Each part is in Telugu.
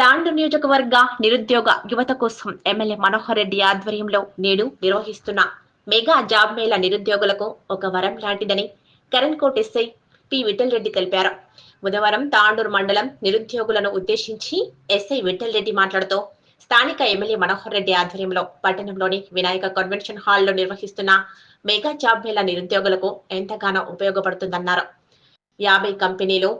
తాండు నియోజకవర్గ నిరుద్యోగ యువత కోసం ఎమ్మెల్యే మనోహర్ రెడ్డి ఆధ్వర్యంలో నేడు నిర్వహిస్తున్న మెగా జాబ్ మేళ నిరుద్యోగులకు ఒక వరం లాంటిదని Karan coat SI P Vithal Reddy తెలిపారు. బుధవారం తాండూరు మండలం నిరుద్యోగులను ఉద్దేశించి ఎస్ఐ విఠల్ రెడ్డి మాట్లాడుతూ స్థానిక ఎమ్మెల్యే మనోహర్ రెడ్డి ఆధ్వర్యంలో పట్టణంలోని వినాయక కన్వెన్షన్ హాల్లో నిర్వహిస్తున్న మెగా జాబ్ మేళ నిరుద్యోగులకు ఎంతగానో ఉపయోగపడుతుందన్నారు. యాభై కంపెనీలు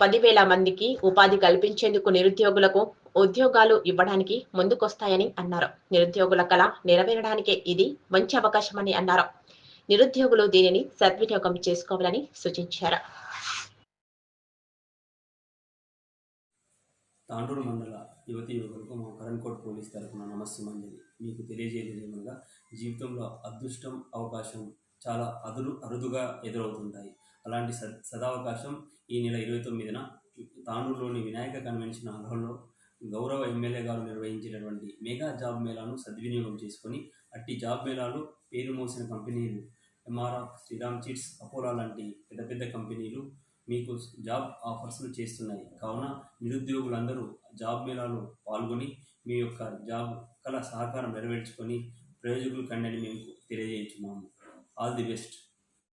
పదివేల మందికి ఉపాధి కల్పించేందుకు నిరుద్యోగులకు ఉద్యోగాలు ఇవ్వడానికి ముందుకొస్తాయని అన్నారు. నిరుద్యోగుల కళ నెరవేరడానికే ఇది మంచి అవకాశమని అన్నారు. నిరుద్యోగులు దీనిని సద్వినియోగం చేసుకోవాలని సూచించారు. తాండూరు మండల యువతి యువకులకు మా కరణ్కోట్ పోలీస్ తరఫున నమస్సుమంజలి మీకు తెలియజేయలేదు ఏమనగా జీవితంలో అదృష్టం అవకాశం చాలా అదురు అరుదుగా ఎదురవుతుంటాయి. అలాంటి సద్ సదావకాశం ఈ నెల ఇరవై తొమ్మిదిన తానూరులోని వినాయక కన్వెన్షన్ హాల్లో గౌరవ ఎమ్మెల్యే గారు నిర్వహించినటువంటి మెగా జాబ్ మేళాను సద్వినియోగం చేసుకొని అట్టి జాబ్ మేళాలో పేరు మోసిన కంపెనీలు ఎంఆర్ఆర్ శ్రీరామ్ చిట్స్ అపోలా లాంటి పెద్ద పెద్ద కంపెనీలు మీకు జాబ్ ఆఫర్స్ను చేస్తున్నాయి. కావున నిరుద్యోగులందరూ జాబ్ మేళాలో పాల్గొని మీ యొక్క జాబ్ కల సహకారం నెరవేర్చుకొని ప్రయోజకులు కండని మేము తెలియజేస్తున్నాము. All the best.